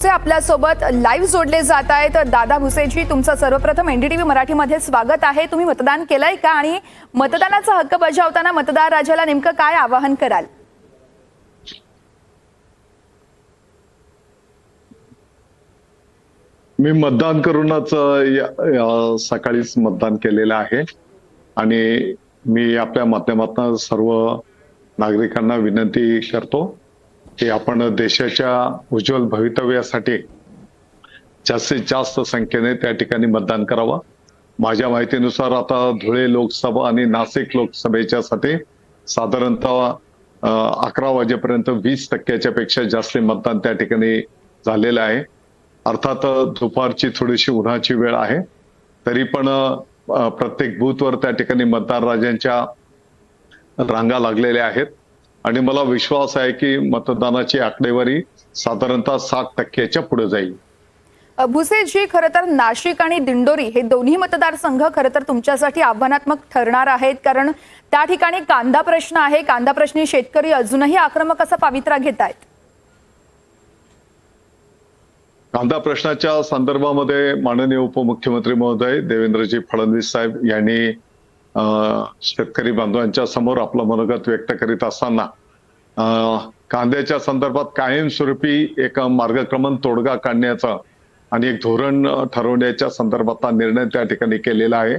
चे आपल्यासोबत लाईव्ह जोडले जात आहेत. दादा भुसेजी तुमचं सर्वप्रथम एनडीटीव्ही मराठीमध्ये स्वागत आहे. तुम्ही मतदान केलंय का? आणि मतदानाचा हक्क बजावताना मतदार राजाला नेमकं काय आवाहन कराल? मी मतदान करूनच सकाळीच मतदान केलेलं आहे. आणि मी आपल्या माध्यमातून सर्व नागरिकांना विनंती करतो. की आपण देशाच्या उज्ज्वल भवितव्यासाठी जास्तीत जास्त संख्येने त्या ठिकाणी मतदान करावं. माझ्या माहितीनुसार आता धुळे लोकसभा आणि नाशिक लोकसभेच्या साठी साधारणतः अकरा वाजेपर्यंत वीस टक्क्याच्या पेक्षा जास्त मतदान त्या ठिकाणी झालेलं आहे. अर्थात दुपारची थोडीशी उन्हाची वेळ आहे. तरी पण प्रत्येक बूथवर त्या ठिकाणी मतदार राजांच्या रांगा लागलेल्या आहेत. आणि मला विश्वास आहे की मतदानाची आकडेवारी साधारणतः साठ टक्क्याच्या पुढे जाईल. भुसेजी खरं तर नाशिक आणि दिंडोरी हे दोन्ही मतदारसंघ खरं तर तुमच्यासाठी आव्हानात्मक ठरणार आहेत. कारण त्या ठिकाणी कांदा प्रश्न आहे. कांदा प्रश्नी शेतकरी अजूनही आक्रमक असा पावित्रा घेत आहेत. कांदा प्रश्नाच्या संदर्भामध्ये माननीय उपमुख्यमंत्री महोदय देवेंद्रजी फडणवीस साहेब यांनी शेतकरी बांधवांच्या समोर आपलं मनोगत व्यक्त करीत असताना कांद्याच्या संदर्भात कायमस्वरूपी एक मार्गक्रमण तोडगा काढण्याचा आणि एक धोरण ठरवण्याच्या संदर्भातला निर्णय त्या ठिकाणी केलेला आहे.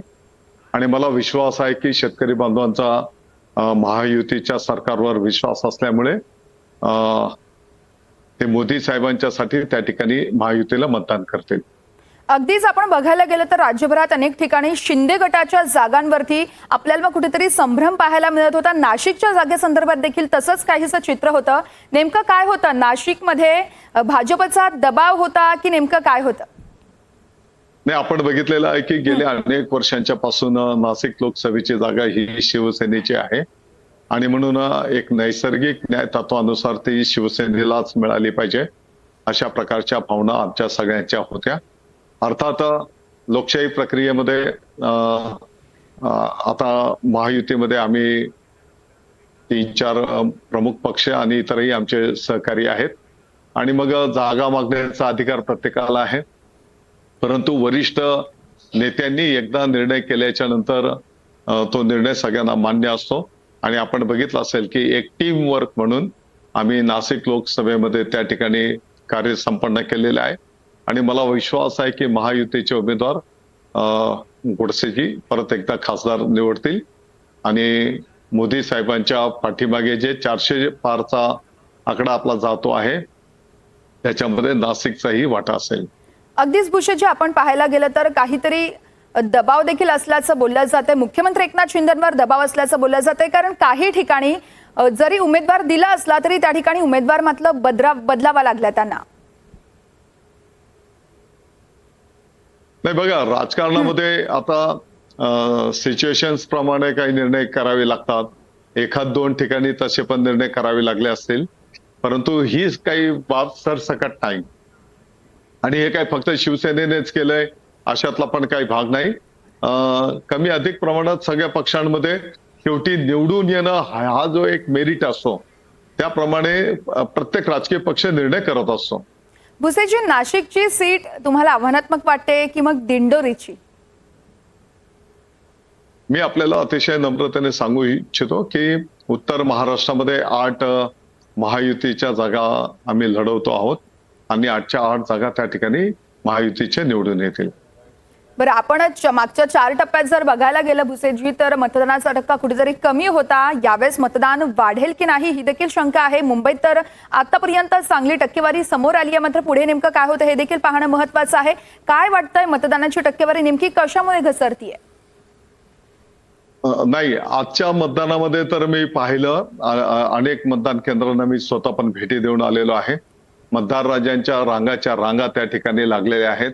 आणि मला विश्वास आहे की शेतकरी बांधवांचा महायुतीच्या सरकारवर विश्वास असल्यामुळे ते मोदी साहेबांच्यासाठी त्या ठिकाणी महायुतीला मतदान करतील. अगदीच आपण बघायला गेलं तर राज्यभरात अनेक ठिकाणी शिंदे गटाच्या जागांवरती आपल्याला कुठेतरी संभ्रम पाहायला मिळत होता. नाशिकच्या जागेसंदर्भात देखील तसंच काहीसं चित्र होतं. नेमकं काय होतं? नाशिकमध्ये भाजपचा दबाव होता की नेमकं काय होतं? नाही आपण बघितलेलं आहे की गेल्या अनेक वर्षांच्या पासून नाशिक लोकसभेची जागा ही शिवसेनेची आहे. आणि म्हणून एक नैसर्गिक न्याय तत्वानुसार ती शिवसेनेलाच मिळाली पाहिजे अशा प्रकारच्या भावना आमच्या सगळ्यांच्या होत्या. अर्थात लोकशाही प्रक्रियेमध्ये आता महायुतीमध्ये आम्ही तीन चार प्रमुख पक्ष आणि इतरही आमचे सहकारी आहेत. आणि मग जागा मागण्याचा अधिकार प्रत्येकाला आहे. परंतु वरिष्ठ नेत्यांनी एकदा निर्णय केल्याच्यानंतर तो निर्णय सगळ्यांना मान्य असतो. आणि आपण बघितलं असेल की एक टीम वर्क म्हणून आम्ही नाशिक लोकसभेमध्ये त्या ठिकाणी कार्य संपन्न केलेलं आहे. आणि मला विश्वास आहे की महायुतीचे उमेदवार गोडसेजी परत एकदा खासदार निवडतील. आणि मोदी साहेबांच्या पाठीमागे जे चारशे पारचा आकडा आपला जातो आहे त्याच्यामध्ये नाशिकचाही वाटा असेल. अगदीच भूषेजी आपण पाहायला गेलं तर काहीतरी दबाव देखील असल्याचं बोललं जातंय. मुख्यमंत्री एकनाथ शिंदेवर दबाव असल्याचं बोललं जातंय. कारण काही ठिकाणी जरी उमेदवार दिला असला तरी त्या ठिकाणी उमेदवार मात्र बदरा बदलावा लागला त्यांना. नाही बघा राजकारणामध्ये आता सिच्युएशन्स प्रमाणे काही निर्णय करावे लागतात. एखाद दोन ठिकाणी तसे पण निर्णय करावे लागले असतील. परंतु ही काही बाब सरसकट नाही. आणि हे काय फक्त शिवसेनेनेच केलंय अशातला पण काही भाग नाही. अं, कमी अधिक प्रमाणात सगळ्या पक्षांमध्ये शेवटी निवडून येणं हा जो एक मेरिट असतो त्याप्रमाणे प्रत्येक राजकीय पक्ष निर्णय करत असतो. भुसेजी नाशिकची सीट तुम्हाला आव्हानात्मक वाटते की मग दिंडोरीची? मी आपल्याला अतिशय नम्रतेने सांगू इच्छितो की उत्तर महाराष्ट्रामध्ये आठ महायुतीच्या जागा आम्ही लढवतो आहोत. आणि आठच्या आठ जागा त्या ठिकाणी महायुतीचे निवडून येतील. बरं आपण मागच्या चार टप्प्यात जर बघायला गेलं भुसेजी तर मतदानाचा टक्का कुठेतरी कमी होता. यावेळेस मतदान वाढेल की नाही ही देखील शंका आहे. मुंबईत तर आतापर्यंत चांगली टक्केवारी समोर आली आहे. मात्र पुढे नेमकं काय होतं हे देखील पाहणं महत्वाचं आहे. काय वाटतंय मतदानाची टक्केवारी नेमकी कशामुळे घसरतीये? नाही आजच्या मतदानामध्ये तर मी पाहिलं अनेक मतदान केंद्रांना मी स्वतः पण भेटी देऊन आलेलो आहे. मतदार राजांच्या रांगाच्या रांगा त्या ठिकाणी लागलेल्या आहेत.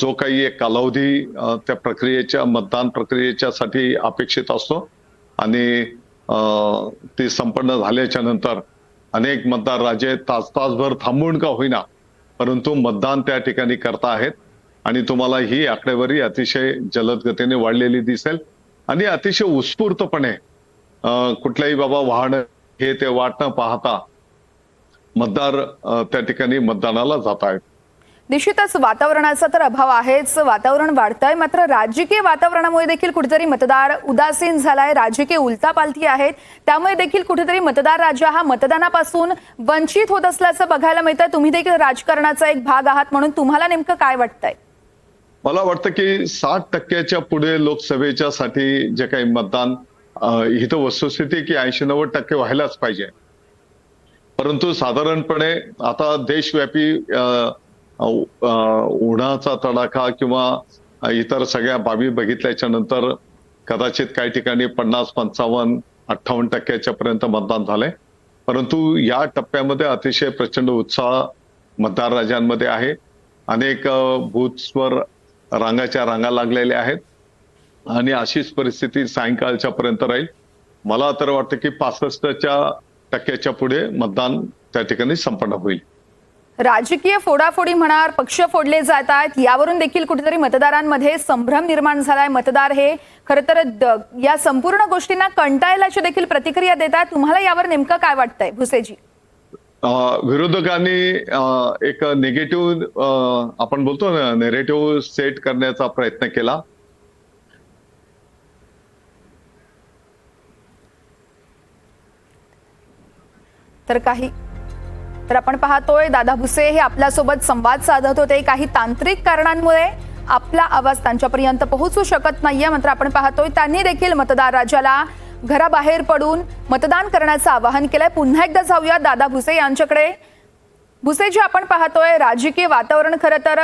जो काही एक कालावधी त्या प्रक्रियेच्या मतदान प्रक्रियेच्या साठी अपेक्षित असतो. आणि ती संपन्न झाल्याच्यानंतर अनेक मतदार राजे तास तासभर थांबून का होईना परंतु मतदान त्या ठिकाणी करता आहेत. आणि तुम्हाला ही आकडेवारी अतिशय जलद गतीने वाढलेली दिसेल. आणि अतिशय उत्स्फूर्तपणे कुठल्याही बाबा वाहन हे ते वाट न पाहता मतदार त्या ठिकाणी मतदानाला जात आहेत. निश्चितच वातावरणाचा तर अभाव आहेच. वातावरण वाढतंय मात्र राजकीय वातावरणामुळे देखील कुठेतरी मतदार उदासीन झालाय. राजकीय उलतापालती आहेत. त्यामुळे देखील कुठेतरी मतदार राजा हा मतदानापासून वंचित होत असल्याचं बघायला मिळतंय. तुम्ही देखील राजकारणाचा एक भाग आहात म्हणून तुम्हाला नेमकं काय वाटतंय? मला वाटतं की साठ टक्क्याच्या पुढे लोकसभेच्या साठी जे काही मतदान ही इथं वस्तुस्थिती की ऐंशी नव्वद टक्के व्हायलाच पाहिजे. परंतु साधारणपणे आता देशव्यापी अं उन्हाचा तडाखा किंवा इतर सगळ्या बाबी बघितल्याच्या नंतर कदाचित काही ठिकाणी पन्नास पंचावन्न अठ्ठावन्न टक्क्याच्या पर्यंत मतदान झालंय. परंतु या टप्प्यामध्ये अतिशय प्रचंड उत्साह मतदार राजांमध्ये आहे. अनेक बूथ्सवर रांगाच्या रांगा लागलेल्या आहेत. आणि अशीच परिस्थिती सायंकाळच्या पर्यंत राहील. मला तर वाटतं की पासष्टच्या टक्क्याच्या पुढे मतदान त्या ठिकाणी संपन्न होईल. राजकीय फोडाफोडी म्हणा पक्ष फोडले जात आहेत यावरून देखील कुठेतरी मतदारांमध्ये संभ्रम निर्माण झालाय. मतदार हे खरं तर या संपूर्ण गोष्टींना कंटाळल्याची देखील प्रतिक्रिया देत आहेत तुम्हाला यावर नेमकं काय वाटतंय भुसेजी? विरोधकांनी एक निगेटिव्ह आपण बोलतो ना नेरेटिव्ह सेट करण्याचा प्रयत्न केला. तर काही तर आपण पाहतोय दादा भुसे हे आपल्यासोबत संवाद साधत होते. काही तांत्रिक कारणांमुळे आपला आवाज त्यांच्यापर्यंत पोहोचू शकत नाहीये. मात्र आपण पाहतोय त्यांनी देखील मतदार राजाला घराबाहेर पडून मतदान करण्याचं आवाहन केलंय. पुन्हा एकदा जाऊया दादा भुसे यांच्याकडे. भुसे जे आपण पाहतोय राजकीय वातावरण खरं तर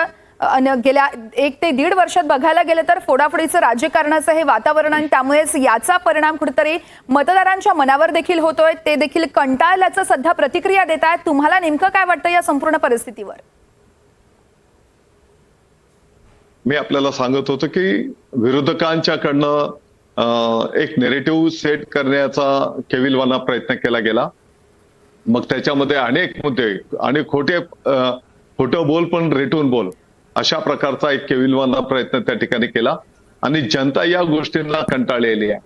गेल्या एक ते दीड वर्षात बघायला गेलं तर फोडाफोडीचं राजकारणाचं हे वातावरण आणि त्यामुळेच याचा परिणाम कुठेतरी मतदारांच्या मनावर देखील होतोय. ते देखील कंटाळल्याचं सध्या प्रतिक्रिया देत आहेत. तुम्हाला नेमकं काय वाटतं या संपूर्ण परिस्थितीवर? मी आपल्याला सांगत होतो की विरोधकांच्याकडनं एक नेरेटिव्ह सेट करण्याचा केविलवाना प्रयत्न केला गेला. मग त्याच्यामध्ये अनेक मुद्दे आणि खोटे खोटं बोल पण रेटून बोल. अशा प्रकारचा एक केविलवाना प्रयत्न त्या ठिकाणी केला. आणि जनता या गोष्टींना कंटाळलेली आहे.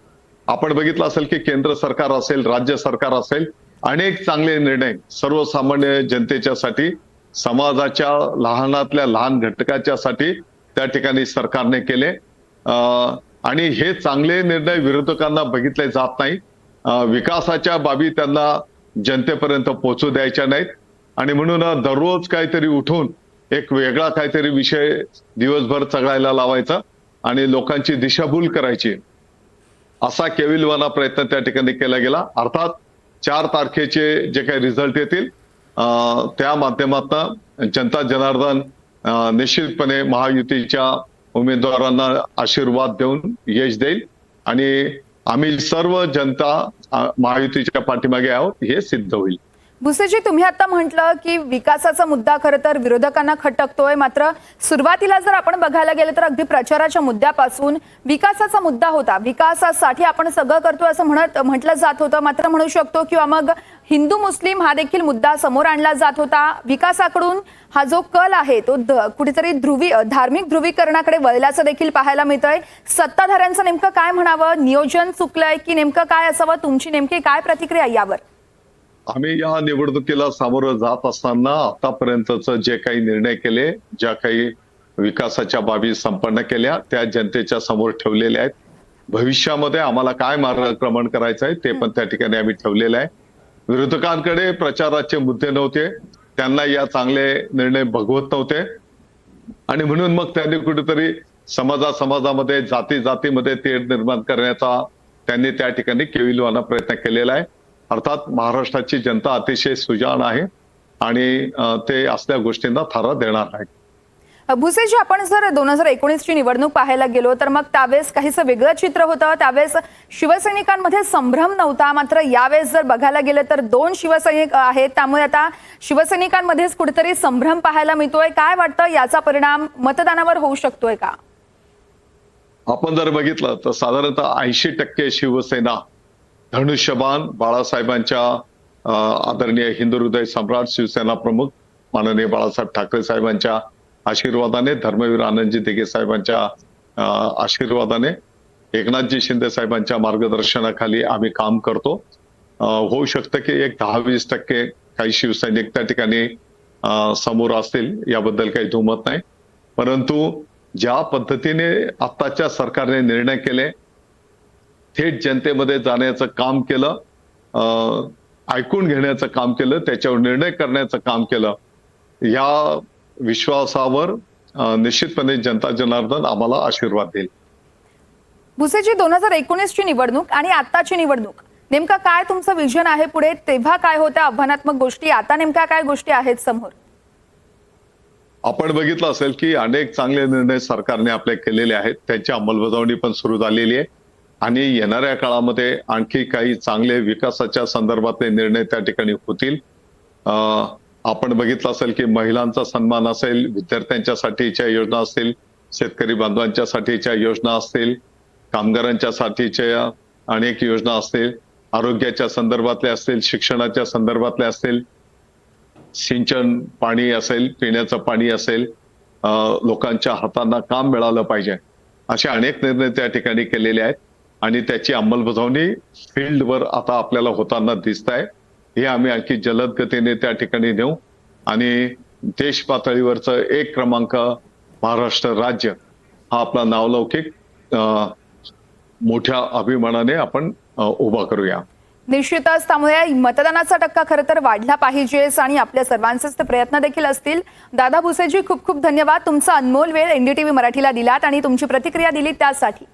आपण बघितलं असेल की केंद्र सरकार असेल राज्य सरकार असेल अनेक चांगले निर्णय सर्वसामान्य जनतेच्यासाठी समाजाच्या लहानातल्या लहान घटकाच्या साठी त्या ठिकाणी सरकारने केले. आणि हे चांगले निर्णय विरोधकांना बघितले जात नाही. विकासाच्या बाबी त्यांना जनतेपर्यंत पोहोचू द्यायच्या नाहीत. आणि म्हणून दररोज काहीतरी उठून एक वेगळा काहीतरी विषय दिवसभर चघळायला लावायचा आणि लोकांची दिशाभूल करायची. असा केविलवाना प्रयत्न त्या ठिकाणी केला गेला. अर्थात चार तारखेचे जे काही रिझल्ट येतील त्या माध्यमातून जनता जनार्दन निश्चितपणे महायुतीच्या उमेदवारांना आशीर्वाद देऊन यश देईल. आणि आम्ही सर्व जनता महायुतीच्या पाठीमागे आहोत हे सिद्ध होईल. भुसेजी तुम्ही आता म्हटलं की विकासाचा मुद्दा खरं तर विरोधकांना खटकतोय. मात्र सुरुवातीला जर आपण बघायला गेलं तर अगदी प्रचाराच्या मुद्द्यापासून विकासाचा मुद्दा होता. विकासासाठी आपण सगळं करतो असं म्हणत म्हटलं जात होतं. मात्र म्हणू शकतो किंवा मग हिंदू मुस्लिम हा देखील मुद्दा समोर आणला जात होता. विकासाकडून हा जो कल आहे तो कुठेतरी ध्रुवी धार्मिक ध्रुवीकरणाकडे वळल्याचं देखील पाहायला मिळतंय. सत्ताधाऱ्यांचं नेमकं काय म्हणावं? नियोजन चुकलंय की नेमकं काय असावं? तुमची नेमकी काय प्रतिक्रिया यावर? आम्ही या निवडणुकीला सामोरं जात असताना आतापर्यंतच जे काही निर्णय केले ज्या काही विकासाच्या बाबी संपन्न केल्या त्या जनतेच्या समोर ठेवलेल्या आहेत. भविष्यामध्ये आम्हाला काय मार्गक्रमण करायचं आहे ते पण त्या ठिकाणी आम्ही ठेवलेलं आहे. विरोधकांकडे प्रचाराचे मुद्दे नव्हते त्यांना या चांगले निर्णय भगवत नव्हते. आणि म्हणून मग त्यांनी कुठेतरी समाजा समाजामध्ये जाती जातीमध्ये तेढ निर्माण करण्याचा त्यांनी त्या ठिकाणी केविलवाना प्रयत्न केलेला आहे. अर्थात महाराष्ट्राची जनता अतिशय सुजाण आहे आणि ते असल्या गोष्टींना थारा देणार आहे भुसेजी आपण जर दोन हजार एकोणीसची निवडणूक पाहायला गेलो तर मग त्यावेळेस काहीसं वेगळं चित्र होतं? त्यावेळेस शिवसैनिकांमध्ये संभ्रम नव्हता मात्र यावेळेस जर बघायला गेलं तर दोन शिवसैनिक आहेत. त्यामुळे आता शिवसैनिकांमध्येच कुठेतरी संभ्रम पाहायला मिळतोय. काय वाटतं? याचा परिणाम मतदानावर होऊ शकतोय का? आपण जर बघितलं तर साधारणतः ऐंशी टक्के शिवसेना धनुष्यबान बाळासाहेबांच्या आदरणीय हिंदू हृदय सम्राट शिवसेना प्रमुख माननीय बाळासाहेब ठाकरे साहेबांच्या आशीर्वादाने धर्मवीर आनंदजी दिघे साहेबांच्या आशीर्वादाने एकनाथजी शिंदे साहेबांच्या मार्गदर्शनाखाली आम्ही काम करतो. होऊ शकतं की एक दहा वीस टक्के काही शिवसैनिक त्या ठिकाणी समोर असतील याबद्दल काही दुमत नाही. परंतु ज्या पद्धतीने आत्ताच्या सरकारने निर्णय केले थेट जनतेमध्ये जाण्याचं काम केलं ऐकून घेण्याचं काम केलं त्याच्यावर निर्णय करण्याचं काम केलं या विश्वासावर निश्चितपणे जनता जनार्दन आम्हाला आशीर्वाद देईल. भुसेजी दोन हजार एकोणीसची निवडणूक आणि आताची निवडणूक नेमका काय तुमचं विजन आहे पुढे? तेव्हा काय होत्या आव्हानात्मक गोष्टी? आता नेमक्या काय गोष्टी आहेत समोर? आपण बघितलं असेल की अनेक चांगले निर्णय सरकारने आपले केलेले आहेत. त्यांची अंमलबजावणी पण सुरू झालेली आहे. आणि येणाऱ्या काळामध्ये आणखी काही चांगले विकासाच्या संदर्भातले निर्णय त्या ठिकाणी होतील. आपण बघितलं असेल की महिलांचा सन्मान असेल विद्यार्थ्यांच्यासाठीच्या योजना असतील शेतकरी बांधवांच्यासाठीच्या योजना असतील कामगारांच्या साठीच्या अनेक योजना असतील आरोग्याच्या संदर्भातल्या असतील शिक्षणाच्या संदर्भातल्या असतील सिंचन पाणी असेल पिण्याचं पाणी असेल लोकांच्या हातांना काम मिळालं पाहिजे. असे अनेक निर्णय त्या ठिकाणी केलेले आहेत. आणि त्याची अंमलबजावणी फील्डवर आता आपल्याला होताना दिसत आहे हे आम्ही आणखी जलद गतीने त्या ठिकाणी नेऊ. आणि देश पातळीवरचं एक क्रमांक महाराष्ट्र राज्य हा आपला नावलौकिक मोठ्या अभिमानाने आपण उभा करूया. निश्चितच त्यामुळे मतदानाचा टक्का खरं तर वाढला पाहिजेच आणि आपल्या सर्वांचेच ते प्रयत्न देखील असतील. दादा भुसेजी खूप खूप धन्यवाद. तुमचा अनमोल वेळ एनडीटीव्ही मराठीला दिलात आणि तुमची प्रतिक्रिया दिली त्यासाठी.